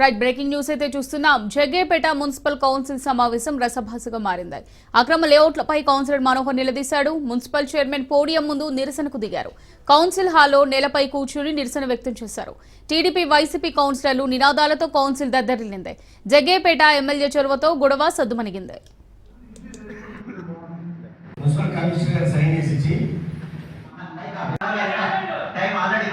Right breaking news అయితే చూస్తున్నాం. Jaggepeta municipal council సమావేశం రసభాసగా మారింది. అక్రమ లేఅవుట్లపై కౌన్సిలర్ మనోహర్ నిలదీశాడు. మున్సిపల్ చైర్మన్ పోడియం ముందు నిరసనకు దిగారు. కౌన్సిల్ హాల్లో నేలపై కూర్చుని నిరసన వ్యక్తం చేశారు. టీడీపీ వైసీపీ కౌన్సిలర్లు నినాదాలతో కౌన్సిల్ దద్దరిల్లింది. జగ్గేపేట ఎమ్మెల్యే చొరవతో గొడవ సద్దుమణిగింది. మున్సిపల్ కమిషనర్ గారు సైన్ చేసి time already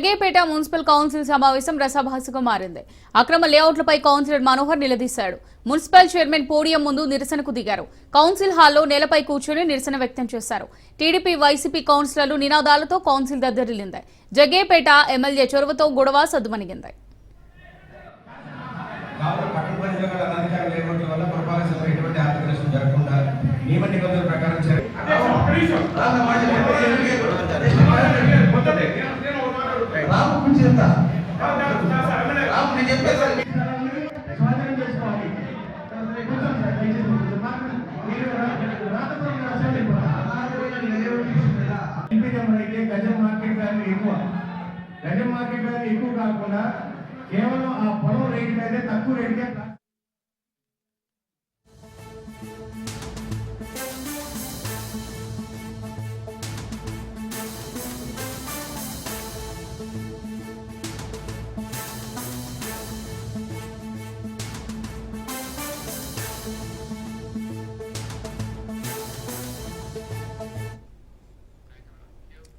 Jaggepeta municipal council సమావేశం రసభాసగా మారింది. అక్రమ లేఅవుట్లపై కౌన్సిలర్ మనోహర్ నిలదీశాడు. మున్సిపల్ చైర్మన్ పోడియం ముందు నిరసనకు దిగారు. కౌన్సిల్ హాల్లో నేలపై కూర్చొని నిరసన వ్యక్తం చేశారు. టీడీపీ వైసీపీ కౌన్సిలర్లు నినాదాలతో కౌన్సిల్ దద్దరిల్లింది. జగ్గేపేట ఎమ్మెల్యే చొరవతో గొడవ సద్దుమణిగింది. కావున పట్టణ ప్రజలు గల అనధికారుల లేఅవుట్ల వల్ల పురపాలక సంఘం ఎటువంటి ఆర్థిక నష్టం జరగకుండా నియమ నిబంధనల ప్రకారం చర్య రాము గురించి ఎంత రాము నేను చెప్పేది స్వాధీనం చేసుకోవాలి కూర్చోండి సార్, దయచేసి కూర్చోండి. మీరు రాతపూర్వకంగా అయితే గజం మార్కెట్ వాల్యూ ఎక్కువ గజం మార్కెట్ వాల్యూ ఎక్కువ కాకుండా కేవలం ఆ పొలం రేటు మీదే తక్కువ రేటుకే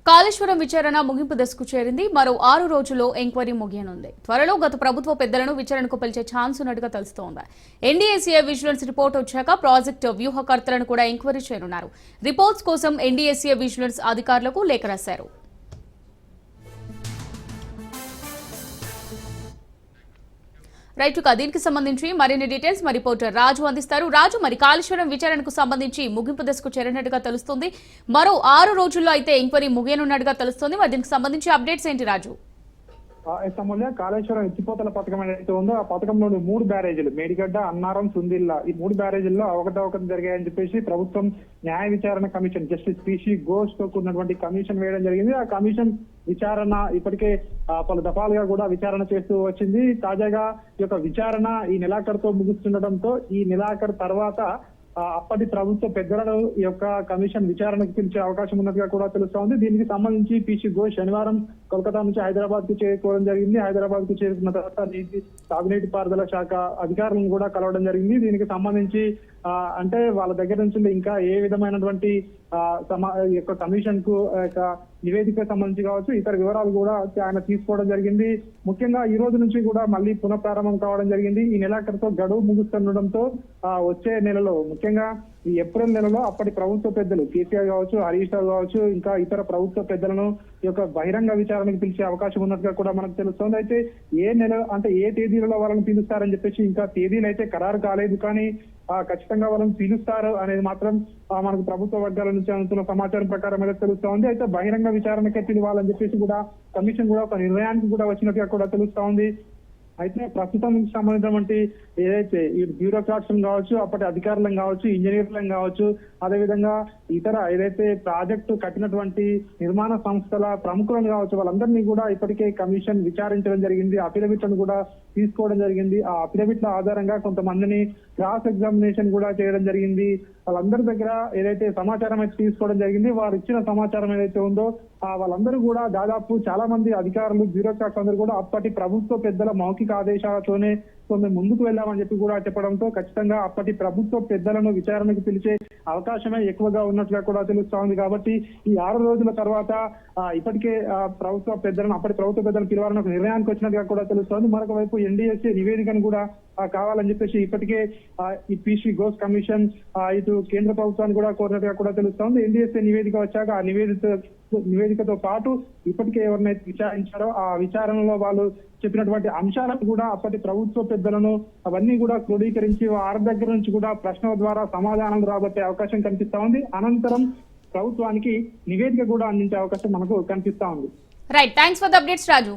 కాళేశ్వరం విచారణ ముగింపు దశకు చేరింది. మరో ఆరు రోజుల్లో ఎంక్వైరీ ముగియనుంది. త్వరలో గత ప్రభుత్వ పెద్దలను విచారణకు పిలిచే ఛాన్స్ ఉన్నట్టుగా తెలుస్తోంది. N D A C A vigilance report వచ్చాక ప్రాజెక్టు వ్యూహకర్తలను కూడా ఎంక్వైరీ చేయనున్నారు. రిపోర్ట్స్ కోసం ఎన్డీఏసీఏ విజిలెన్స్ అధికారులకు లేఖ రాశారు. రైట్ దీనికి సంబంధించి మరిన్ని డీటెయిల్స్ మా రిపోర్టర్ రాజు అందిస్తారు. రాజు మరి కాళేశ్వరం విచారణకు సంబంధించి ముగింపు దశకు చేరినట్టుగా తెలుస్తుంది. మరో ఆరు రోజుల్లో అయితే ఎంక్వైరీ ముగియనున్నట్టుగా తెలుస్తుంది. మరి దీనికి సంబంధించి అప్డేట్స్ ఏంటి రాజు? సమూల్య కాళేశ్వరం ఎత్తిపోతల పథకం ఏదైతే ఉందో ఆ పథకంలోని మూడు బ్యారేజీలు మేడిగడ్డ అన్నారం సుందిల్లా ఈ మూడు బ్యారేజీల్లో అవకతవకలు జరిగాయని చెప్పేసి ప్రభుత్వం న్యాయ విచారణ కమిషన్ జస్టిస్ పిసి ఘోష్తో కూడినటువంటి కమిషన్ వేయడం జరిగింది. ఆ కమిషన్ విచారణ ఇప్పటికే పలు దఫాలుగా కూడా విచారణ చేస్తూ వచ్చింది. తాజాగా ఈ యొక్క విచారణ ఈ నెలాఖరుతో ముగుస్తుండటంతో ఈ నెలాఖరు తర్వాత అప్పటి ప్రభుత్వ పెద్దలను ఈ యొక్క కమిషన్ విచారణకు పిలిచే అవకాశం ఉన్నట్టుగా కూడా తెలుస్తోంది. దీనికి సంబంధించి పిసి ఘోష్ శనివారం కోల్కతా నుంచి హైదరాబాద్కు చేరుకోవడం జరిగింది. హైదరాబాద్కు చేరుకున్న తర్వాత నీటి తాగునీటి పారుదల శాఖ అధికారులను కూడా కలవడం జరిగింది. దీనికి సంబంధించి అంటే వాళ్ళ దగ్గర నుంచి ఇంకా ఏ విధమైనటువంటి సమా యొక్క కమిషన్కు నివేదిక సంబంధించి కావచ్చు ఇతర వివరాలు కూడా ఆయన తీసుకోవడం జరిగింది. ముఖ్యంగా ఈ రోజు నుంచి కూడా మళ్ళీ పునఃప్రారంభం కావడం జరిగింది. ఈ నెలాఖరుతో గడువు ముగుస్తుండడంతో వచ్చే నెలలో ముఖ్యంగా ఈ ఏప్రిల్ నెలలో అప్పటి ప్రభుత్వ పెద్దలు కేసీఆర్ కావచ్చు హరీష్ రావు కావచ్చు ఇంకా ఇతర ప్రభుత్వ పెద్దలను ఈ యొక్క బహిరంగ విచారణకు పిలిచే అవకాశం ఉన్నట్టుగా కూడా మనకు తెలుస్తోంది. అయితే ఏ నెల అంటే ఏ తేదీలలో వాళ్ళని పిలుస్తారని చెప్పేసి ఇంకా తేదీలు అయితే ఖరారు కాలేదు. కానీ ఖచ్చితంగా వాళ్ళని పిలుస్తారు అనేది మాత్రం మనకు ప్రభుత్వ వర్గాల నుంచి అందుతున్న సమాచారం ప్రకారం అయితే తెలుస్తా ఉంది అయితే బహిరంగ విచారణకే పిలవాలని చెప్పేసి కూడా కమిషన్ కూడా ఒక నిర్ణయానికి కూడా వచ్చినట్టుగా కూడా తెలుస్తా ఉంది అయితే ప్రస్తుతం సంబంధించినటువంటి ఏదైతే ఈ బ్యూరోక్రాట్స్ కావచ్చు అప్పటి అధికారులను కావచ్చు ఇంజనీర్లను కావచ్చు అదేవిధంగా ఇతర ఏదైతే ప్రాజెక్టు కట్టినటువంటి నిర్మాణ సంస్థల ప్రముఖులను కావచ్చు వాళ్ళందరినీ కూడా ఇప్పటికే కమిషన్ విచారించడం జరిగింది. అఫిడవిట్లను కూడా తీసుకోవడం జరిగింది. ఆ అఫిడవిట్ల ఆధారంగా కొంతమందిని క్రాస్ ఎగ్జామినేషన్ కూడా చేయడం జరిగింది. వాళ్ళందరి దగ్గర ఏదైతే సమాచారం అయితే తీసుకోవడం జరిగింది వారు ఇచ్చిన సమాచారం ఏదైతే ఉందో ఆ వాళ్ళందరూ కూడా దాదాపు చాలా మంది అధికారులు బ్యూరోక్రాట్స్ అందరూ కూడా అప్పటి ప్రభుత్వ పెద్దల మౌఖిక ఆదేశాలతోనే సో మేము ముందుకు వెళ్దామని చెప్పి కూడా చెప్పడంతో ఖచ్చితంగా అప్పటి ప్రభుత్వ పెద్దలను విచారణకు పిలిచే అవకాశమే ఎక్కువగా ఉన్నట్లుగా కూడా తెలుస్తా ఉంది కాబట్టి ఈ ఆరు రోజుల తర్వాత ఇప్పటికే ప్రభుత్వ పెద్దలను అప్పటి ప్రభుత్వ పెద్దలను పిలవాలని ఒక నిర్ణయానికి వచ్చినట్టుగా కూడా తెలుస్తోంది. మరొక వైపు ఎన్డీఎస్సీ నివేదికను కూడా కావాలని చెప్పేసి ఇప్పటికే ఈ పీసీ గోస్ కమిషన్ ఇటు కేంద్ర ప్రభుత్వాన్ని కూడా కోరినట్టుగా కూడా తెలుస్తోంది. ఎన్డీఎస్ఏ నివేదిక వచ్చాక ఆ నివేదిక నివేదికతో పాటు ఇప్పటికే ఎవరినైతే విచారించారో ఆ విచారణలో వాళ్ళు చెప్పినటువంటి అంశాలను కూడా అప్పటి ప్రభుత్వ పెద్దలను అవన్నీ కూడా క్రోడీకరించి వారి దగ్గర నుంచి కూడా ప్రశ్నల ద్వారా సమాధానం రాబట్టే అవకాశం కనిపిస్తా ఉంది. అనంతరం ప్రభుత్వానికి నివేదిక కూడా అందించే అవకాశం మనకు కనిపిస్తా ఉంది. Right thanks for the updates Raju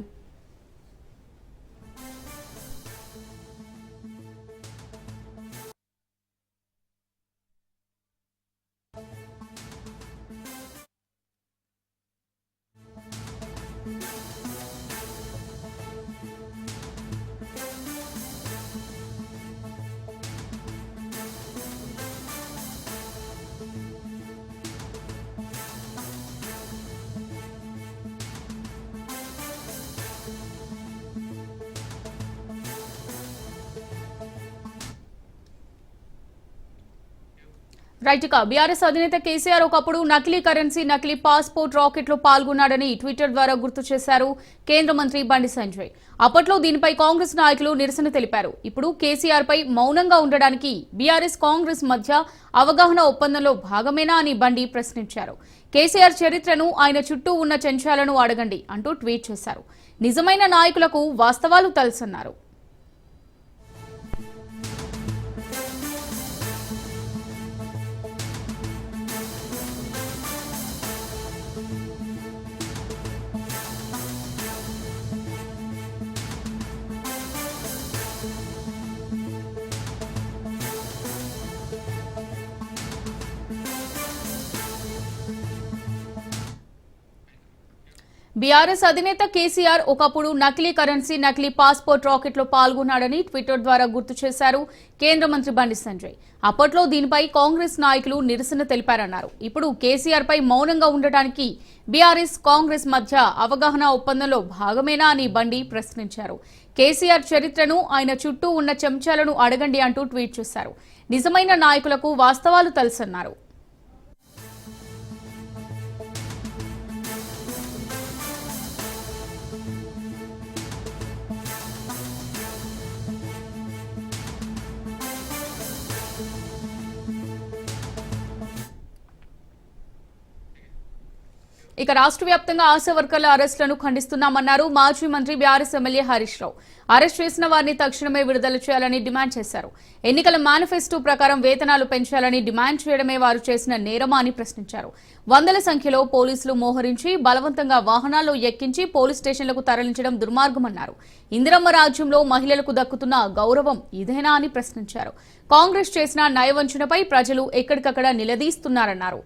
right ఇక బీఆర్ఎస్ అధినేత కేసీఆర్ ఒకప్పుడు నకిలీ కరెన్సీ నకిలీ పాస్పోర్ట్ రాకెట్లో పాల్గొన్నాడని ట్విట్టర్ ద్వారా గుర్తు చేశారు కేంద్ర మంత్రి బండి సంజయ్. అప్పట్లో దీనిపై కాంగ్రెస్ నాయకులు నిరసన తెలిపారు. ఇప్పుడు కేసీఆర్ పై మౌనంగా ఉండడానికి బీఆర్ఎస్ కాంగ్రెస్ మధ్య అవగాహన ఒప్పందంలో భాగమేనా అని బండి ప్రశ్నించారు. కేసీఆర్ చరిత్రను ఆయన చుట్టూ ఉన్న చెంచాలను అడగండి అంటూ ట్వీట్ చేశారు. నిజమైన నాయకులకు వాస్తవాలు తెలుసన్నారు. బీఆర్ఎస్ అధినేత కేసీఆర్ ఒకప్పుడు నకిలీ కరెన్సీ నకిలీ పాస్పోర్ట్ రాకెట్లో పాల్గొన్నాడని ట్విట్టర్ ద్వారా గుర్తు చేశారు కేంద్ర మంత్రి బండి సంజయ్. అప్పట్లో దీనిపై కాంగ్రెస్ నాయకులు నిరసన తెలిపారన్నారు. ఇప్పుడు కేసీఆర్ పై మౌనంగా ఉండటానికి బీఆర్ఎస్ కాంగ్రెస్ మధ్య అవగాహన ఒప్పందంలో భాగమేనా అని బండి ప్రశ్నించారు. కేసీఆర్ చరిత్రను ఆయన చుట్టూ ఉన్న చెంచాలను అడగండి అంటూ ట్వీట్ చేశారు. నిజమైన నాయకులకు వాస్తవాలు తెలుసన్నారు. ఇక రాష్ట్ర వ్యాప్తంగా ఆశా వర్కర్ల అరెస్టులను ఖండిస్తున్నామన్నారు మాజీ మంత్రి B R S M L A Harish Rao. Arrest చేసిన వారిని తక్షణమే విడుదల చేయాలని డిమాండ్ చేశారు. ఎన్నికల మేనిఫెస్టో ప్రకారం వేతనాలు పెంచాలని డిమాండ్ చేయడమే వారు చేసిన నేరమా అని ప్రశ్నించారు. వందల సంఖ్యలో పోలీసులు మోహరించి బలవంతంగా వాహనాల్లో ఎక్కించి పోలీస్ స్టేషన్లకు తరలించడం దుర్మార్గమన్నారు. ఇందిరమ్మ రాజ్యంలో మహిళలకు దక్కుతున్న గౌరవం ఇదేనా అని ప్రశ్నించారు. కాంగ్రెస్ చేసిన నయవంచనపై ప్రజలు ఎక్కడికక్కడ నిలదీస్తున్నారన్నారు.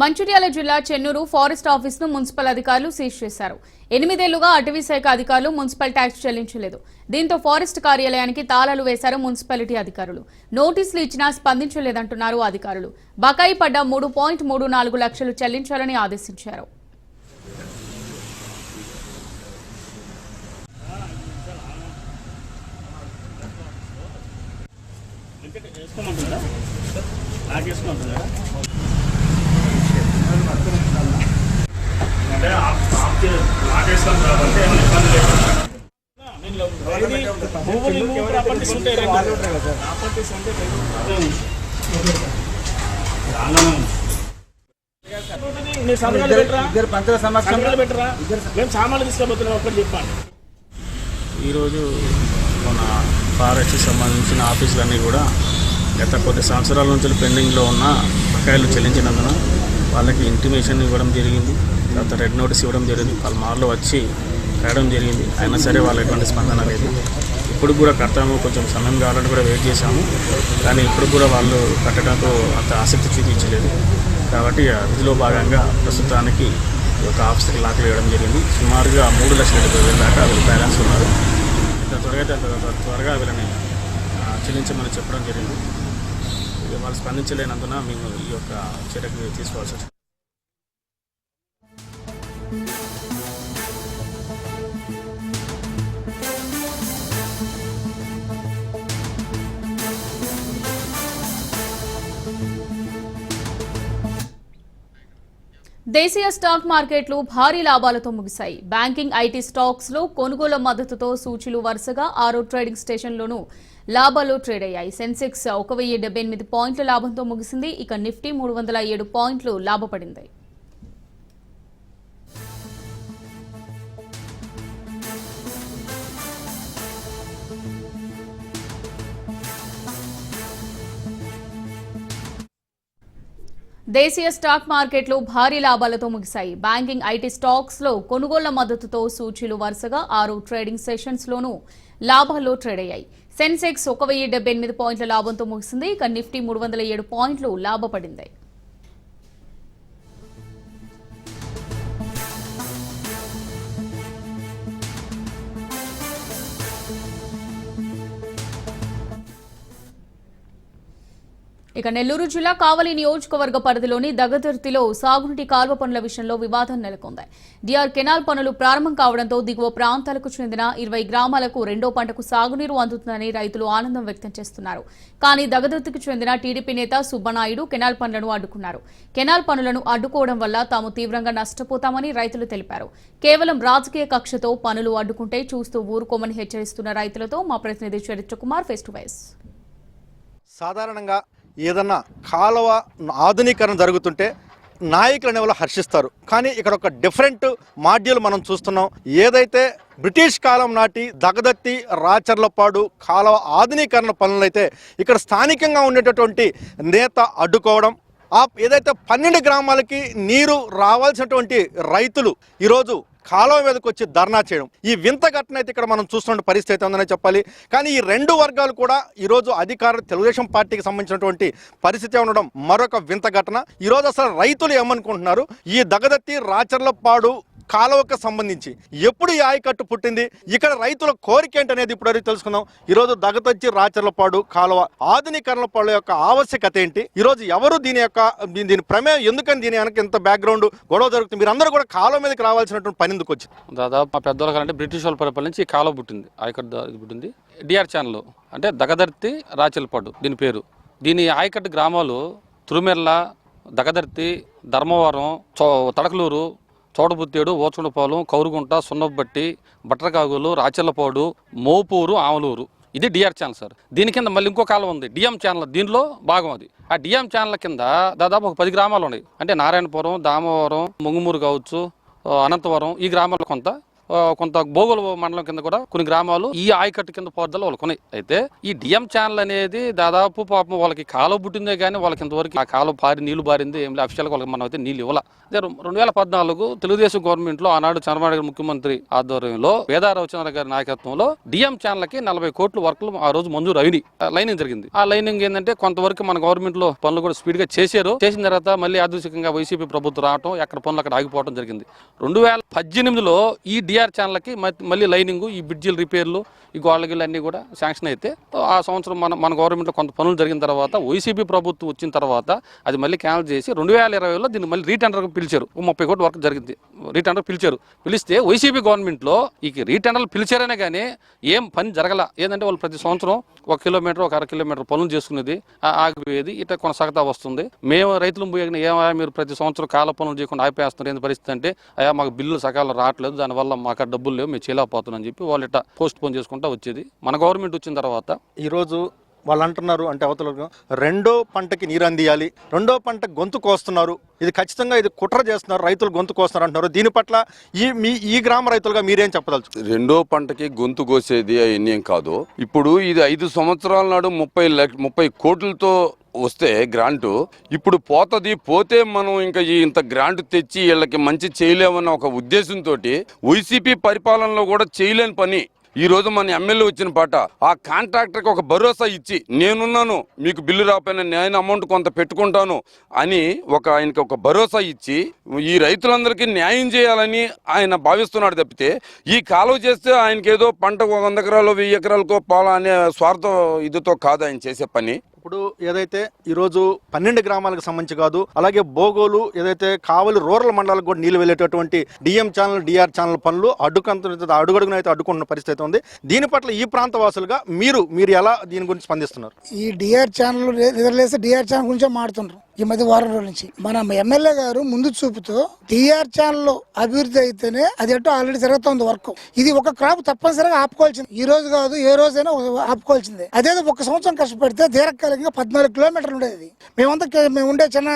మంచిర్యాల జిల్లా చెన్నూరు ఫారెస్ట్ ఆఫీస్ను మున్సిపల్ అధికారులు సీజ్ చేశారు. ఎనిమిదేళ్ళుగా అటవీ శాఖ అధికారులు మున్సిపల్ ట్యాక్స్ చెల్లించలేదు. దీంతో ఫారెస్ట్ కార్యాలయానికి తాళాలు వేశారు మున్సిపాలిటీ అధికారులు. నోటీసులు ఇచ్చినా స్పందించలేదంటున్నారు అధికారులు. బకాయి పడ్డ మూడు పాయింట్ మూడు నాలుగు లక్షలు చెల్లించాలని ఆదేశించారు. వేసుకోమంటుందా వేసుకోమంటుందా అంటే కాబట్టి ఏమైనా ఇబ్బంది లేకుండా ప్రాపర్టీస్ ఉంటాయి. ప్రాపర్టీస్ అంటే ఈరోజు మన ఫారెస్ట్కి సంబంధించిన ఆఫీసులన్నీ కూడా గత కొద్ది సంవత్సరాల నుంచి పెండింగ్లో ఉన్న బకాయిలు చెల్లించినందున వాళ్ళకి ఇంటిమేషన్ ఇవ్వడం జరిగింది. తర్వాత రెడ్ నోటీస్ ఇవ్వడం జరిగింది. వాళ్ళ మార్లో వచ్చి రాయడం జరిగింది. అయినా సరే వాళ్ళ ఎటువంటి స్పందన లేదు. ఇప్పుడు కూడా కడతాము. కొంచెం సమయం కావాలని కూడా వెయిట్ చేశాము. కానీ ఇప్పుడు కూడా వాళ్ళు కట్టడంతో అంత ఆసక్తి చూపించలేదు. కాబట్టి ఆ విధిలో భాగంగా ప్రస్తుతానికి ఒక యొక్క ఆఫీస్కి లాక్ వేయడం జరిగింది. సుమారుగా మూడు లక్షల డెబ్బై వేల దాకా వీళ్ళు బ్యాలెన్స్ ఉన్నారు. ఎంత త్వరగా అయితే అంత త్వరగా వీళ్ళని చెల్లించమని చెప్పడం జరిగింది. వాళ్ళు స్పందించలేనందున మేము ఈ యొక్క చర్యకు తీసుకోవాల్సి వచ్చింది. దేశీయ స్టాక్ మార్కెట్లు భారీ లాభాలతో ముగిశాయి. బ్యాంకింగ్ ఐటీ స్టాక్స్లో కొనుగోలు మద్దతుతో సూచీలు వరుసగా ఆరో ట్రేడింగ్ స్టేషన్లోనూ లాభాలు ట్రేడ్ అయ్యాయి. సెన్సెక్స్ ఒక వెయ్యి డెబ్బై ఎనిమిది పాయింట్ల లాభంతో ముగిసింది. ఇక నిఫ్టీ మూడు వందల ఏడు పాయింట్లు లాభపడింది. దేశీయ స్టాక్ మార్కెట్లు భారీ లాభాలతో ముగిశాయి. బ్యాంకింగ్ ఐటీ స్టాక్స్లో కొనుగోళ్ళ మద్దతుతో సూచీలు వరుసగా ఆరు ట్రేడింగ్ సెషన్స్లోనూ లాభాలు లాభాల్లో ట్రేడ్ అయ్యాయి. సెన్సెక్స్ ఒక వెయ్యి డెబ్బై ఎనిమిది పాయింట్ల లాభంతో ముగిసింది. ఇక నిఫ్టీ మూడు వందల ఏడు పాయింట్లు లాభపడింది. ఇక నెల్లూరు జిల్లా కావలి నియోజకవర్గ పరిధిలోని దగదర్తిలో సాగునీటి కాల్వ పనుల విషయంలో వివాదం నెలకొంది. డిఆర్ కెనాల్ పనులు ప్రారంభం కావడంతో దిగువ ప్రాంతాలకు చెందిన ఇరవై గ్రామాలకు రెండో పంటకు సాగునీరు అందుతుందని రైతులు ఆనందం వ్యక్తం చేస్తున్నారు. కానీ దగదర్తికి చెందిన టీడీపీ నేత సుబ్బనాయుడు కెనాల్ పనులను అడ్డుకున్నారు. కెనాల్ పనులను అడ్డుకోవడం వల్ల తాము తీవ్రంగా నష్టపోతామని రైతులు తెలిపారు. కేవలం రాజకీయ కక్షతో పనులు అడ్డుకుంటే చూస్తూ ఊరుకోమని హెచ్చరిస్తున్న రైతులతో మా ప్రతినిధి చరిత్ర కుమార్ ఫేస్ టు ఫేస్. సాధారణంగా ఏదన్నా కాలువ ఆధునీకరణ జరుగుతుంటే నాయకులు అనేవాళ్ళు హర్షిస్తారు. కానీ ఇక్కడ ఒక డిఫరెంట్ మాడ్యూల్ మనం చూస్తున్నాం. ఏదైతే బ్రిటిష్ కాలం నాటి దగదత్తి రాచర్లపాడు కాలువ ఆధునీకరణ పనులైతే ఇక్కడ స్థానికంగా ఉండేటటువంటి నేత అడ్డుకోవడం ఆ ఏదైతే పన్నెండు గ్రామాలకి నీరు రావాల్సినటువంటి రైతులు ఈరోజు కాలువ మీదకి వచ్చి ధర్నా చేయడం. ఈ వింత ఘటన అయితే ఇక్కడ మనం చూస్తున్న పరిస్థితి అయితే ఉందని చెప్పాలి. కానీ ఈ రెండు వర్గాలు కూడా ఈరోజు అధికార తెలుగుదేశం పార్టీకి సంబంధించినటువంటి పరిస్థితి ఉండడం మరొక వింత ఘటన. ఈరోజు అసలు రైతులు ఏమనుకుంటున్నారు? ఈ దగదత్తి రాచర్లపాడు కాలువకు సంబంధించి. ఎప్పుడు ఈ ఆయకట్టు పుట్టింది? ఇక్కడ రైతుల కోరిక ఏంటనేది ఇప్పుడు అడిగి తెలుసుకుందాం. ఈరోజు దగదచ్చి రాచర్లపాడు కాలువ ఆధునీకరణ యొక్క ఆవశ్యకత ఏంటి? ఈరోజు ఎవరు దీని యొక్క దీని ప్రమేయం ఎందుకని దీని వెనక ఇంత బ్యాక్గ్రౌండ్ గొడవ జరుగుతుంది? మీరందరూ కూడా కాలువ మీదకి రావాల్సినటువంటి పని ఎందుకు వచ్చింది? దాదాపు మా పెద్దవాళ్ళ అంటే బ్రిటిష్ వాళ్ళ పరిపాలన నుంచి ఈ కాలువ పుట్టింది. ఆయకట్టు పుట్టింది. డిఆర్ ఛానల్ అంటే దగదర్తి రాచర్లపాడు దీని పేరు. దీని ఆయకట్టు గ్రామాలు తురుమెర్ల దగదర్తి ధర్మవరం చో తడకలూరు చోడబుత్తేడు ఓచుండపాలెం కౌరుగుంట సున్నబట్టి బట్టరకాగులు రాచర్లపాడు మోపూరు ఆమలూరు. ఇది డిఆర్ ఛానల్ సార్. దీని కింద మళ్ళీ ఇంకో కాలం ఉంది. డిఎం ఛానల్ దీనిలో భాగం అది. ఆ డిఎం ఛానల్ కింద దాదాపు ఒక పది గ్రామాలు ఉన్నాయి. అంటే నారాయణపురం దామవరం ముంగుమూరు కావచ్చు అనంతవరం ఈ గ్రామాల్లో కొంత కొంత భోగుల మండలం కింద కూడా కొన్ని గ్రామాలు ఈ ఆయకట్టు కింద పోర్దలు వాళ్ళు అయితే ఈ డిఎం ఛానల్ అనేది దాదాపు పాపం వాళ్ళకి కాలు పుట్టిందే కానీ వాళ్ళకి ఇంతవరకు ఆ కాలువ పారి నీళ్ళు పారింది ఏం లేదు అఫిషియల్గా వాళ్ళకి మనం అయితే నీళ్ళు ఇవ్వాల. రెండు వేల పద్నాలుగు తెలుగుదేశం గవర్నమెంట్లో ఆనాడు చంద్రబాబు నాయుడు ముఖ్యమంత్రి ఆధ్వర్యంలో వేదారావు చంద్ర గారి నాయకత్వంలో డిఎం ఛానల్కి నలభై కోట్ల వర్కులు ఆ రోజు మంజూరు అయినాయి. ఆ లైనింగ్ జరిగింది. ఆ లైనింగ్ ఏంటంటే కొంతవరకు మన గవర్నమెంట్లో పనులు కూడా స్పీడ్గా చేశారు. చేసిన తర్వాత మళ్ళీ యాదృశికంగా వైసీపీ ప్రభుత్వం రావటం ఎక్కడ పనులు అక్కడ ఆగిపోవడం జరిగింది. రెండు వేల పద్దెనిమిదిలో ఈ డిఆర్ ఛానల్కి మళ్ళీ లైనింగ్ ఈ బ్రిడ్జిల రిపేర్లు ఈ గోళ్ళగిళ్ళు అన్నీ కూడా శాంక్షన్ అయితే ఆ సంవత్సరం మన మన గవర్నమెంట్లో కొంత పనులు జరిగిన తర్వాత వైసీపీ ప్రభుత్వం వచ్చిన తర్వాత అది మళ్ళీ క్యాన్సిల్ చేసి రెండు వేల ఇరవైలో దీన్ని మళ్ళీ రీటెండర్ పిలిచారు. ముప్పై కోట్ల వర్క్ జరిగింది. రీటెండర్ పిలిచారు. పిలిస్తే వైసీపీ గవర్నమెంట్లో ఈ రీటెండర్లు పిలిచారనే కానీ ఏం పని జరగల. ఏంటంటే వాళ్ళు ప్రతి సంవత్సరం ఒక కిలోమీటర్ ఒక అర కిలోమీటర్ పనులు చేసుకునేది ఆగిపోయేది ఇట్లా కొనసాగుతా వస్తుంది. మేము రైతులు పోయిన ఏమయ్యా మీరు ప్రతి సంవత్సరం కాల పనులు చేయకుండా ఆపేస్తున్నారు ఏంది పరిస్థితి అంటే అయ్యా మాకు బిల్లు సకాలం రావట్లేదు. దానివల్ల మాకు డబ్బులు లేవు మేము చేయలేకపోతున్నాం అని చెప్పి వాళ్ళు ఇట్లా పోస్ట్ పోన్ చేసుకుంటా వచ్చేది. మన గవర్నమెంట్ వచ్చిన తర్వాత ఈరోజు వాళ్ళు అంటున్నారు అంటే అవతల రెండో పంటకి నీరు అందియాలి రెండో పంట గొంతు కోస్తున్నారు ఇది ఖచ్చితంగా ఇది కుట్ర చేస్తున్నారు రైతులు గొంతు కోస్తున్నారు అంటున్నారు. దీని పట్ల ఈ మీ ఈ గ్రామ రైతులుగా మీరేం చెప్పదలుచు రెండో పంటకి గొంతు కోసేది అవన్నీ ఏం కాదు. ఇప్పుడు ఇది ఐదు సంవత్సరాల నాడు ముప్పై లక్ష ముప్పై కోట్లతో వస్తే గ్రాంటు. ఇప్పుడు పోతుంది పోతే మనం ఇంకా ఇంత గ్రాంట్ తెచ్చి వీళ్ళకి మంచి చేయలేమన్న ఒక ఉద్దేశంతో వైసీపీ పరిపాలనలో కూడా చేయలేని పని. ఈ రోజు మన ఎమ్మెల్యే వచ్చిన పాట ఆ కాంట్రాక్టర్కి ఒక భరోసా ఇచ్చి నేనున్నాను మీకు బిల్లు రాకపోయినా నేను అమౌంట్ కొంత పెట్టుకుంటాను అని ఒక ఆయనకి ఒక భరోసా ఇచ్చి ఈ రైతులందరికీ న్యాయం చేయాలని ఆయన భావిస్తున్నాడు తప్పితే ఈ కాలువ చేస్తే ఆయనకి ఏదో పంట వంద ఎకరాలు వెయ్యి ఎకరాలకో పాల అనే స్వార్థ ఇదితో కాదు ఆయన చేసే పని. ఇప్పుడు ఏదైతే ఈరోజు పన్నెండు గ్రామాలకు సంబంధించి కాదు అలాగే బోగోలు ఏదైతే కావలి రూరల్ మండలాలకు కూడా నీళ్ళు వెళ్ళేటటువంటి డిఎం ఛానల్ డిఆర్ ఛానల్ పనులు అడ్డుకంత అడుగడుగున అయితే అడ్డుకుంటున్న పరిస్థితి ఉంది. దీని పట్ల ఈ ప్రాంత వాసులుగా మీరు మీరు ఎలా దీని గురించి స్పందిస్తున్నారు? ఈ డిఆర్ ఛానల్ నిద్రలేస్తే డిఆర్ ఛానల్ గురించే మాడుతున్నారు ఈ మధ్య వారం రోజుల నుంచి. మన ఎమ్మెల్యే గారు ముందు చూపుతో డిఆర్ ఛానల్ అభివృద్ధి అయితేనే అది ఎటో ఆల్రెడీ జరుగుతుంది వర్క్ ఇది ఒక క్రాప్ తప్పనిసరిగా ఆపుకోవాల్సింది. ఈ రోజు కాదు ఏ రోజైనా ఆపుకోవాల్సిందే. అదే ఒక సంవత్సరం కష్టపడితే ఇంకా పద్నాలుగు కిలోమీటర్లు ఉండేది మేమంతా మేము ఉండే చిన్న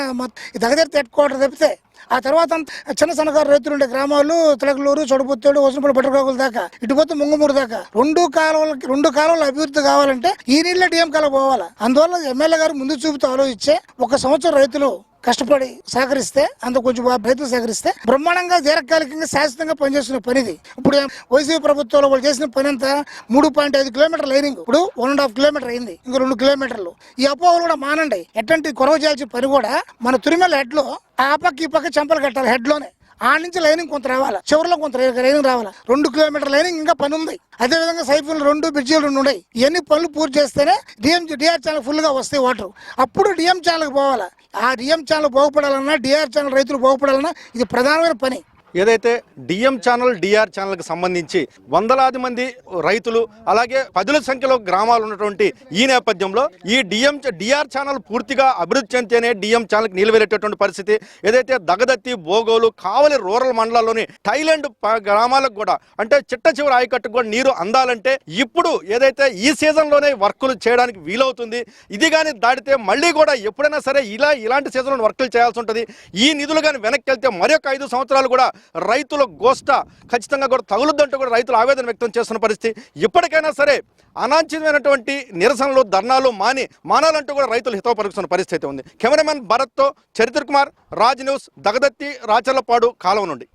దగ్గర తెట్టుకోవటం తప్పితే ఆ తర్వాత చిన్న సన్నకారు రైతులు ఉండే గ్రామాలు తిలకలూరు చొడుపుత్తేడు వసనపల్లి బట్టకాకుల దాకా ఇటుపోతే ముంగమూరు దాకా. రెండు కాలువలకి రెండు కాలువలు అభివృద్ధి కావాలంటే ఈ నీళ్ళ డిఎం కాలం పోవాలి. అందువల్ల ఎమ్మెల్యే గారు ముందు చూపుతూ ఆలోచించే ఒక సంవత్సరం రైతులు కష్టపడి సహకరిస్తే అంత కొంచెం బాగా రైతులు సహకరిస్తే బ్రహ్మాండంగా దీర్ఘకాలికంగా శాశ్వతంగా పనిచేస్తున్న పనిది. ఇప్పుడు వైసీపీ ప్రభుత్వంలో వాళ్ళు చేసిన పని అంతా మూడు పాయింట్ ఐదు కిలోమీటర్ లైనింగ్. ఇప్పుడు వన్ అండ్ హాఫ్ కిలోమీటర్ అయింది. ఇంకా రెండు కిలోమీటర్లు. ఈ అపోహలు కూడా మానండి. ఎట్లాంటి కొరవ చేయాల్సిన పని కూడా మన తిరుమల హెడ్లో ఆ పక్క ఈ పక్క చెంపలు కట్టాలి హెడ్లోనే ఆ నుంచి లైనింగ్ కొంత రావాలా? చివరిలో కొంత లైనింగ్ రావాలి? రెండు కిలోమీటర్ లైనింగ్ ఇంకా పని ఉంది. అదే విధంగా సైఫులు రెండు బ్రిడ్జిలు రెండు ఉన్నాయి. ఇవన్నీ పనులు పూర్తి చేస్తేనే డిఎం డిఆర్ ఛానల్ ఫుల్గా వస్తాయి వాటర్. అప్పుడు డిఎం ఛానల్కి పోవాలి? ఆ డిఎం ఛానల్ బాగుపడాలన్నా డిఆర్ ఛానల్ రైతులు బాగుపడాలన్నా ఇది ప్రధానమైన పని. ఏదైతే డిఎం ఛానల్ డిఆర్ ఛానల్కి సంబంధించి వందలాది మంది రైతులు అలాగే పదుల సంఖ్యలో గ్రామాలు ఉన్నటువంటి ఈ నేపథ్యంలో ఈ డిఎం డిఆర్ ఛానల్ పూర్తిగా అభివృద్ధి చెందితేనే డిఎం ఛానల్కి నీళ్ళు పరిస్థితి. ఏదైతే దగదత్తి బోగోలు కావలి రూరల్ మండలాల్లోని థైలాండ్ గ్రామాలకు కూడా అంటే చిట్ట చివరి ఆయకట్టుకు కూడా నీరు అందాలంటే ఇప్పుడు ఏదైతే ఈ సీజన్లోనే వర్కులు చేయడానికి వీలవుతుంది ఇది కానీ దాటితే మళ్ళీ కూడా ఎప్పుడైనా సరే ఇలా ఇలాంటి సీజన్లో వర్కులు చేయాల్సి ఉంటుంది. ఈ నిధులు కానీ వెనక్కి వెళ్తే మరొక ఐదు సంవత్సరాలు కూడా రైతుల గోష్ట ఖచ్చితంగా కూడా తగులుద్దంటూ కూడా రైతులు ఆవేదన వ్యక్తం చేస్తున్న పరిస్థితి. ఇప్పటికైనా సరే అనాంఛితమైనటువంటి నిరసనలు ధర్నాలు మాని మానాలంటూ కూడా రైతులు హితవు పలుకుతున్న పరిస్థితి ఉంది. కెమెరామెన్ భరత్తో చరిత్ర కుమార్ రాజ్ న్యూస్ దగదత్తి రాచర్లపాడు కాలం నుండి.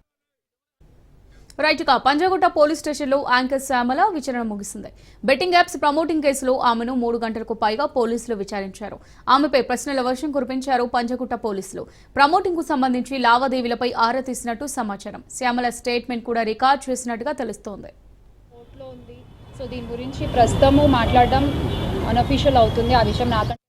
రైట్ ఇక పంజగుట్ట పోలీస్ స్టేషన్లో యాంకర్ శ్యామల విచారణ ముగిసింది. బెట్టింగ్ యాప్స్ ప్రమోటింగ్ కేసులో ఆమెను మూడు గంటలకు పైగా పోలీసులు విచారించారు. ఆమెపై ప్రశ్నల వర్షం కురిపించారు పంజాగుట్ట పోలీసులు. ప్రమోటింగ్కు సంబంధించి లావాదేవీలపై ఆరా తీసినట్టు సమాచారం. శ్యామల స్టేట్మెంట్ కూడా రికార్డ్ చేసినట్టుగా తెలుస్తోంది. ఉంది. సో దీని గురించి ప్రస్తుతము మాట్లాడడం అనఫీషియల్ అవుతుంది. ఆ విషయం నాకంటే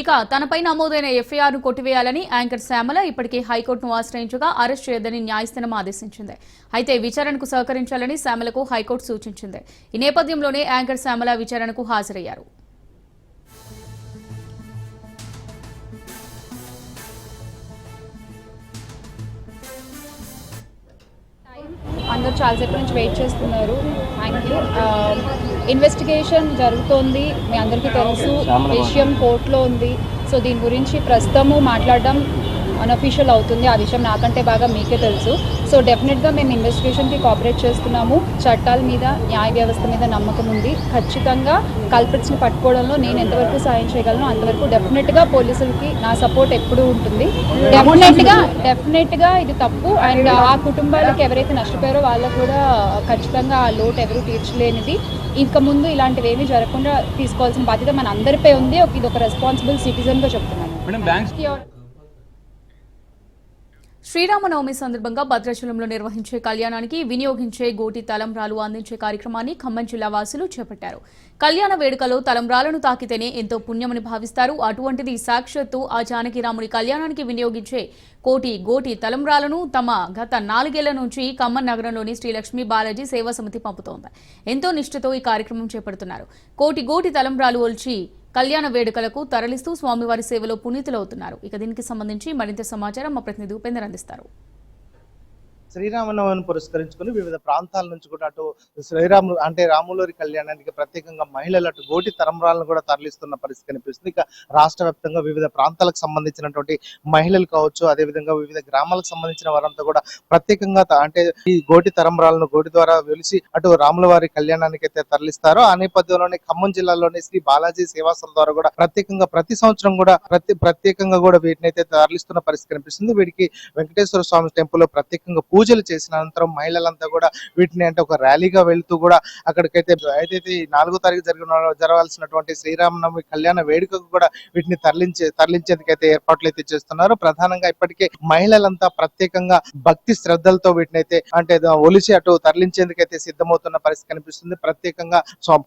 ఇక తనపై నమోదైన ఎఫ్ఐఆర్ను కొట్టివేయాలని యాంకర్ శ్యామల ఇప్పటికే హైకోర్టును ఆశ్రయించగా అరెస్ట్ చేయొద్దని న్యాయస్థానం ఆదేశించింది. అయితే విచారణకు సహకరించాలని శ్యామలకు హైకోర్టు సూచించింది. ఈ నేపథ్యంలోనే యాంకర్ శ్యామల విచారణకు హాజరయ్యారు. అందరూ చాలాసేపు నుంచి వెయిట్ చేస్తున్నారు. థ్యాంక్ యూ ఇన్వెస్టిగేషన్ జరుగుతోంది. మీ అందరికీ తెలుసు. విషయం కోర్టులో ఉంది. సో దీని గురించి ప్రస్తుతము మాట్లాడడం అన్అఫీషియల్ అవుతుంది. ఆ విషయం నాకంటే బాగా మీకే తెలుసు. సో డెఫినెట్గా మేము ఇన్వెస్టిగేషన్కి కోఆపరేట్ చేస్తున్నాము. చట్టాల మీద న్యాయ వ్యవస్థ మీద నమ్మకం ఉంది. ఖచ్చితంగా కల్పిట్స్ని పట్టుకోవడంలో నేను ఎంతవరకు సాయం చేయగలను అంతవరకు డెఫినెట్గా పోలీసులకి నా సపోర్ట్ ఎప్పుడూ ఉంటుంది. డెఫినెట్గా డెఫినెట్గా ఇది తప్పు. అండ్ ఆ కుటుంబాలకు ఎవరైతే నష్టపోయారో వాళ్ళకు కూడా ఖచ్చితంగా ఆ లోటు ఎవరు తీర్చలేనిది. ఇంకా ముందు ఇలాంటివి ఏమీ జరగకుండా తీసుకోవాల్సిన బాధ్యత మన అందరిపై ఉంది. ఒక ఇది ఒక రెస్పాన్సిబుల్ సిటిజన్గా చెప్తున్నాను. శ్రీరామనవమి సందర్భంగా భద్రాచలంలో నిర్వహించే కళ్యాణానికి వినియోగించే గోటి తలంబ్రాలు అందించే కార్యక్రమాన్ని ఖమ్మం జిల్లా వాసులు చేపట్టారు. కళ్యాణ వేడుకలో తలంబ్రాలను తాకితేనే ఎంతో పుణ్యమని భావిస్తారు. అటువంటిది సాక్షాత్తు ఆ జానకిరాముడి కళ్యాణానికి వినియోగించే కోటి గోటి తలంబ్రాలను తమ గత నాలుగేళ్ళ నుంచి ఖమ్మం నగరంలోని శ్రీలక్ష్మి బాలాజీ సేవా సమితి పంపుతోంది. ఎంతో నిష్ఠతో ఈ కార్యక్రమం చేపడుతున్నారు. కోటి గోటి తలంబ్రాలు ఒల్చి కళ్యాణ వేడుకలకు తరలిస్తూ స్వామివారి సేవలో పునీతులవుతున్నారు. ఇక దీనికి సంబంధించి మరింత సమాచారం మా ప్రతినిధి ఉపేందర్ అందిస్తారు. శ్రీరామనవమిని పురస్కరించుకుని వివిధ ప్రాంతాల నుంచి కూడా అటు శ్రీరాములు అంటే రాములూరి కళ్యాణానికి ప్రత్యేకంగా మహిళలు అటు గోటి తరంరాలను కూడా తరలిస్తున్న పరిస్థితి కనిపిస్తుంది. ఇక రాష్ట్ర వ్యాప్తంగా వివిధ ప్రాంతాలకు సంబంధించినటువంటి మహిళలు కావచ్చు అదే విధంగా వివిధ గ్రామాలకు సంబంధించిన వారంతా కూడా ప్రత్యేకంగా అంటే ఈ గోటి తరంబ్రాలను గోటి ద్వారా వెలిసి అటు రాముల వారి కళ్యాణానికి అయితే తరలిస్తారో. ఆ నేపథ్యంలోనే ఖమ్మం జిల్లాలోని శ్రీ బాలాజీ సేవాసం ద్వారా కూడా ప్రత్యేకంగా ప్రతి సంవత్సరం కూడా ప్రతి ప్రత్యేకంగా కూడా వీటిని అయితే తరలిస్తున్న పరిస్థితి కనిపిస్తుంది. వీటికి వెంకటేశ్వర స్వామి టెంపుల్లో ప్రత్యేకంగా పూజ పూజలు చేసిన అనంతరం మహిళలంతా కూడా వీటిని అంటే ఒక ర్యాలీగా వెళ్తూ కూడా అక్కడికైతే ఏదైతే నాలుగో తారీఖు జరిగిన జరగాల్సినటువంటి శ్రీరామనవమి కళ్యాణ వేడుకకు కూడా వీటిని తరలించే తరలించేందుకైతే ఏర్పాట్లు అయితే చేస్తున్నారు. ప్రధానంగా ఇప్పటికే మహిళలంతా ప్రత్యేకంగా భక్తి శ్రద్ధలతో వీటిని అయితే అంటే ఒలిచి అటు తరలించేందుకైతే సిద్ధమవుతున్న పరిస్థితి కనిపిస్తుంది. ప్రత్యేకంగా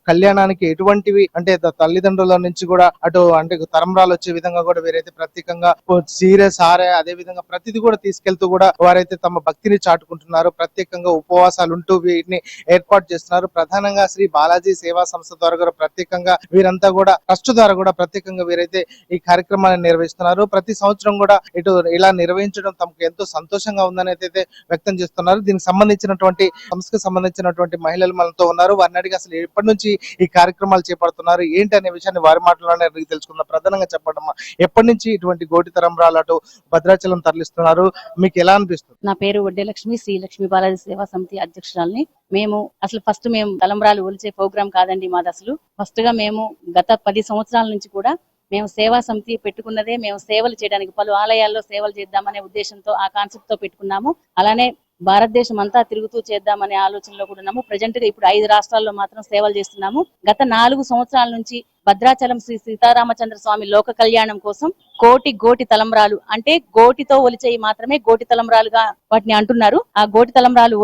కళ్యాణానికి ఎటువంటివి అంటే తల్లిదండ్రుల నుంచి కూడా అటు అంటే తరంరాలు వచ్చే విధంగా కూడా వీరైతే ప్రత్యేకంగా ఓ చీర సారే అదే విధంగా ప్రతిదీ కూడా తీసుకెళ్తూ కూడా వారైతే తమ భక్తిని చాటుకుంటున్నారు. ప్రత్యేకంగా ఉపవాసాలు ఉంటూ వీటిని ఏర్పాటు చేస్తున్నారు. ప్రధానంగా శ్రీ బాలాజీ సేవా సంస్థ ద్వారా కూడా ప్రత్యేకంగా వీరంతా కూడా ట్రస్ట్ ద్వారా కూడా ప్రత్యేకంగా వీరైతే ఈ కార్యక్రమాన్ని నిర్వహిస్తున్నారు. ప్రతి సంవత్సరం కూడా ఇటు ఇలా నిర్వహించడం తమకు ఎంతో సంతోషంగా ఉందని అయితే వ్యక్తం చేస్తున్నారు. దీనికి సంబంధించినటువంటి సంస్థకు సంబంధించినటువంటి మహిళలు మనతో ఉన్నారు. వారిని అడిగి అసలు ఎప్పటి నుంచి ఈ కార్యక్రమాలు చేపడుతున్నారు? ఏంటి అనే విషయాన్ని వారి మాటలోనే అడిగి తెలుసుకుందాం. ప్రధానంగా చెప్పడమ్మా ఎప్పటి నుంచి ఇటువంటి గోటి తరంరాలు అటు భద్రాచలం తరలిస్తున్నారు? మీకు ఎలా అనిపిస్తుంది? నా పేరు వడ్డే లక్ష్మి శ్రీ లక్ష్మీ బాలాజీ సేవా సమితి అధ్యక్షురాలని మేము అసలు ఫస్ట్ మేము తలంబరాలు ఒలిచే ప్రోగ్రామ్ కాదండి మాది అసలు. ఫస్ట్గా మేము గత పది సంవత్సరాల నుంచి కూడా మేము సేవా సమితి పెట్టుకున్నదే మేము సేవలు చేయడానికి పలు ఆలయాల్లో సేవలు చేద్దామనే ఉద్దేశంతో ఆ కాన్సెప్ట్తో పెట్టుకున్నాము. అలానే భారతదేశం అంతా తిరుగుతూ చేద్దామనే ఆలోచనలో కూడా ఉన్నాము. ప్రజెంట్గా ఇప్పుడు ఐదు రాష్ట్రాల్లో మాత్రం సేవలు చేస్తున్నాము. గత నాలుగు సంవత్సరాల నుంచి భద్రాచలం శ్రీ సీతారామచంద్ర స్వామి లోక కళ్యాణం కోసం కోటి గోటి తలంబ్రాలు అంటే గోటితో ఒలిచేయి మాత్రమే గోటి తలంబ్రాలుగా వాటిని అంటున్నారు. ఆ గోటి తలంబ్రాలు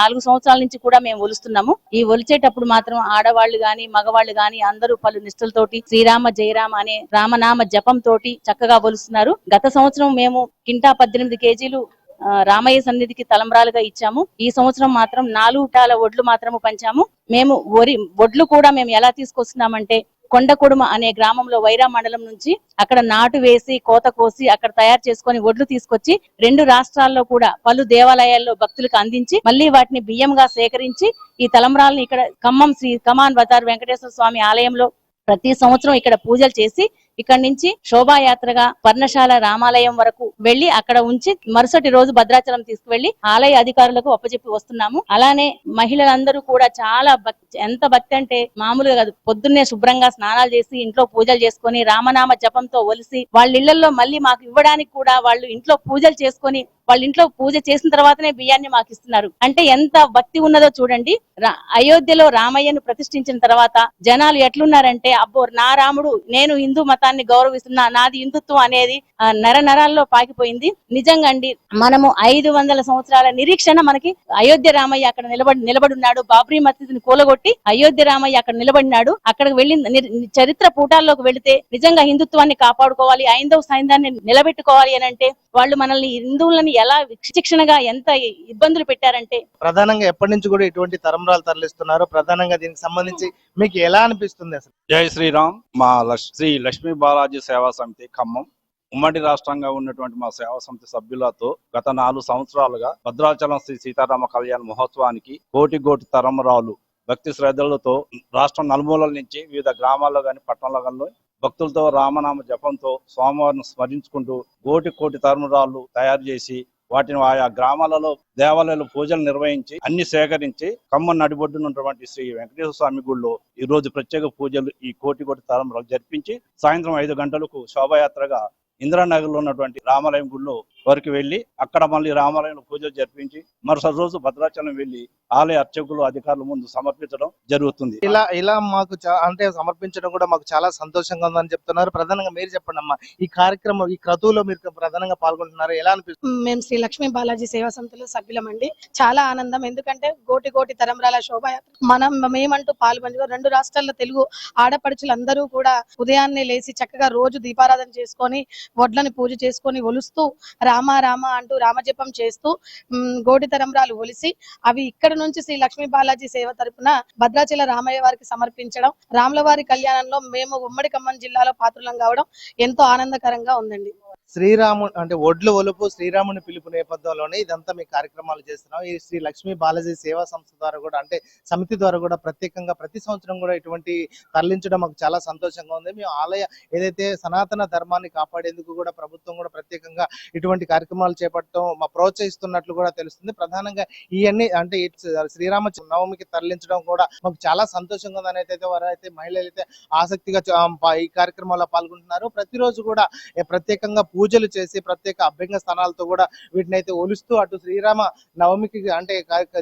నాలుగు సంవత్సరాల నుంచి కూడా మేము ఒలుస్తున్నాము. ఈ ఒలిచేటప్పుడు మాత్రం ఆడవాళ్ళు గాని మగవాళ్ళు గాని అందరూ పలు నిష్ఠలతోటి శ్రీరామ జయరామ అనే రామనామ జపం తోటి చక్కగా ఒలుస్తున్నారు. గత సంవత్సరం మేము కింటా పద్దెనిమిది కేజీలు రామయ్య సన్నిధికి తలంబ్రాలుగా ఇచ్చాము. ఈ సంవత్సరం మాత్రం నాలుగు టాల ఒడ్లు మాత్రము పంచాము. మేము వరి ఒడ్లు కూడా మేము ఎలా తీసుకొస్తున్నామంటే కొండకుడుమ అనే గ్రామంలో వైరా మండలం నుంచి అక్కడ నాటు వేసి కోత కోసి అక్కడ తయారు చేసుకొని ఒడ్లు తీసుకొచ్చి రెండు రాష్ట్రాల్లో కూడా పలు దేవాలయాల్లో భక్తులకు అందించి మళ్ళీ వాటిని బియ్యంగా సేకరించి ఈ తలంబ్రాలను ఇక్కడ ఖమ్మం శ్రీ కమాన్ బజార్ వెంకటేశ్వర స్వామి ఆలయంలో ప్రతి సంవత్సరం ఇక్కడ పూజలు చేసి ఇక్కడ నుంచి శోభాయాత్రగా పర్ణశాల రామాలయం వరకు వెళ్ళి అక్కడ ఉంచి మరుసటి రోజు భద్రాచలం తీసుకువెళ్ళి ఆలయ అధికారులకు అప్పచెప్పి వస్తున్నాము. అలానే మహిళలందరూ కూడా చాలా భక్తి ఎంత భక్తి అంటే మామూలుగా కాదు. పొద్దున్నే శుభ్రంగా స్నానాలు చేసి ఇంట్లో పూజలు చేసుకొని రామనామ జపంతో ఒలిసి వాళ్ళ ఇళ్ళలో మళ్ళీ మాకు ఇవ్వడానికి కూడా వాళ్ళు ఇంట్లో పూజలు చేసుకొని వాళ్ళ ఇంట్లో పూజ చేసిన తర్వాతనే బియ్యాన్ని మాకు ఇస్తున్నారు. అంటే ఎంత భక్తి ఉన్నదో చూడండి. అయోధ్యలో రామయ్యను ప్రతిష్ఠించిన తర్వాత జనాలు ఎట్లున్నారంటే అబ్బో నా రాముడు నేను హిందూ మతాన్ని గౌరవిస్తున్నా నాది హిందుత్వం అనేది నర నరాల్లో పాకిపోయింది. నిజంగా అండి మనము ఐదు వందల సంవత్సరాల నిరీక్షణ మనకి అయోధ్య రామయ్య అక్కడ నిలబడి నిలబడున్నాడు. బాబ్రీ మసీదుని కూలగొట్టి అయోధ్య రామయ్య అక్కడ నిలబడినాడు. అక్కడికి వెళ్ళి నిర్- చరిత్ర పూటాల్లోకి వెళితే నిజంగా హిందుత్వాన్ని కాపాడుకోవాలి ఐందవ సైన్యాన్ని నిలబెట్టుకోవాలి అని అంటే వాళ్ళు మనల్ని హిందువులని ఎలా శిక్షణగా ఎంత ఇబ్బందులు పెట్టారంటే. ప్రధానంగా ఎప్పటి నుంచి కూడా ఇటువంటి తరంరాలు తరలిస్తున్నారు. ప్రధానంగా దీనికి సంబంధించి మీకు ఎలా అనిపిస్తుంది అసలు? జై శ్రీరామ్. మా శ్రీ లక్ష్మీ బాలాజీ సేవా సమితి ఖమ్మం. ఉమ్మడి రాష్ట్రంగా ఉన్నటువంటి మా సేవా సమితి సభ్యులతో గత నాలుగు సంవత్సరాలుగా భద్రాచలం శ్రీ సీతారామ కళ్యాణ మహోత్సవానికి కోటి కోటి తరమరాలు భక్తి శ్రద్ధలతో రాష్ట్రం నలుమూలల నుంచి వివిధ గ్రామాల్లో కానీ పట్టణంలో కానీ భక్తులతో రామనామ జపంతో స్వామివారిని స్మరించుకుంటూ కోటి కోటి తరమరాలు తయారు చేసి వాటిని ఆయా గ్రామాలలో దేవాలయాలు పూజలు నిర్వహించి అన్ని సేకరించి ఖమ్మం నడిబొడ్డున ఉన్నటువంటి శ్రీ వెంకటేశ్వర స్వామి గుడిలో ఈ రోజు ప్రత్యేక పూజలు ఈ కోటి కోటి తరంలో జరిపించి సాయంత్రం ఐదు గంటలకు శోభాయాత్రగా ఇందిరానగర్లో ఉన్నటువంటి రామాలయం గుడిలో వరకు వెళ్ళి అక్కడ మళ్ళీ రామాలయంలో పూజలు జరిపించి మరుసటి రోజు భద్రాచలం వెళ్ళి ఆలయ అర్చకులు అధికారుల ముందు సమర్పించడం జరుగుతుంది. ఇలా ఇలా మాకు అంటే సమర్పించడం కూడా మాకు చాలా సంతోషంగా ఉందని చెప్తున్నారు. ప్రధానంగా మీరు చెప్పండి అమ్మా ఈ కార్యక్రమం ఈ క్రతువులో మీరు ప్రధానంగా పాల్గొంటున్నారు? ఎలా అనిపిస్తుంది? మేము శ్రీ లక్ష్మీ బాలాజీ సేవా సమితిలో సభ్యులమండి. చాలా ఆనందం. ఎందుకంటే కోటి కోటి తరంరాల శోభాయాత్ర. మనం మేమంటూ పాల్గొని రెండు రాష్ట్రాల్లో తెలుగు ఆడపడుచులు అందరూ కూడా ఉదయాన్నే లేచి చక్కగా రోజు దీపారాధన చేసుకొని వడ్లని పూజ చేసుకొని ఒలుస్తూ రామ రామ అంటూ రామజపం చేస్తూ గోటి తరంబరాలు ఒలిసి అవి ఇక్కడ నుంచి శ్రీ లక్ష్మీ బాలాజీ సేవ తరపున భద్రాచల రామయ్య వారికి సమర్పించడం రాములవారి కళ్యాణంలో మేము ఉమ్మడి ఖమ్మం జిల్లాలో పాత్రలం కావడం ఎంతో ఆనందకరంగా ఉందండి. శ్రీరాము అంటే ఒడ్లు ఒలుపు శ్రీరాముని పిలుపు నేపథ్యంలోనే ఇదంతా మీ కార్యక్రమాలు చేస్తున్నాం. ఈ శ్రీ లక్ష్మీ బాలాజీ సేవా సంస్థ ద్వారా కూడా అంటే సమితి ద్వారా కూడా ప్రత్యేకంగా ప్రతి సంవత్సరం కూడా ఇటువంటి తరలించడం మాకు చాలా సంతోషంగా ఉంది. మేము ఆలయ ఏదైతే సనాతన ధర్మాన్ని కాపాడేందుకు కూడా ప్రభుత్వం కూడా ప్రత్యేకంగా ఇటువంటి కార్యక్రమాలు చేపట్టడం మా ప్రోత్సహిస్తున్నట్లు కూడా తెలుస్తుంది. ప్రధానంగా ఇవన్నీ అంటే శ్రీరామ నవమికి తరలించడం కూడా మాకు చాలా సంతోషంగా ఉందని అయితే వారు అయితే మహిళలు అయితే ఆసక్తిగా ఈ కార్యక్రమంలో పాల్గొంటున్నారు. ప్రతిరోజు కూడా ప్రత్యేకంగా పూజలు చేసి ప్రత్యేక అభ్యంగ స్థానాలతో కూడా వీటిని అయితే ఒలుస్తూ అటు శ్రీరామ నవమికి అంటే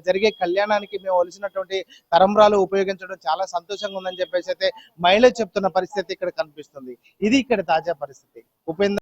జరిగే కళ్యాణానికి మేము ఒలిసినటువంటి తరంబరాలు ఉపయోగించడం చాలా సంతోషంగా ఉందని చెప్పేసి అయితే మహిళలు చెప్తున్న పరిస్థితి ఇక్కడ కనిపిస్తుంది. ఇది ఇక్కడ తాజా పరిస్థితి. ఉపేంద్ర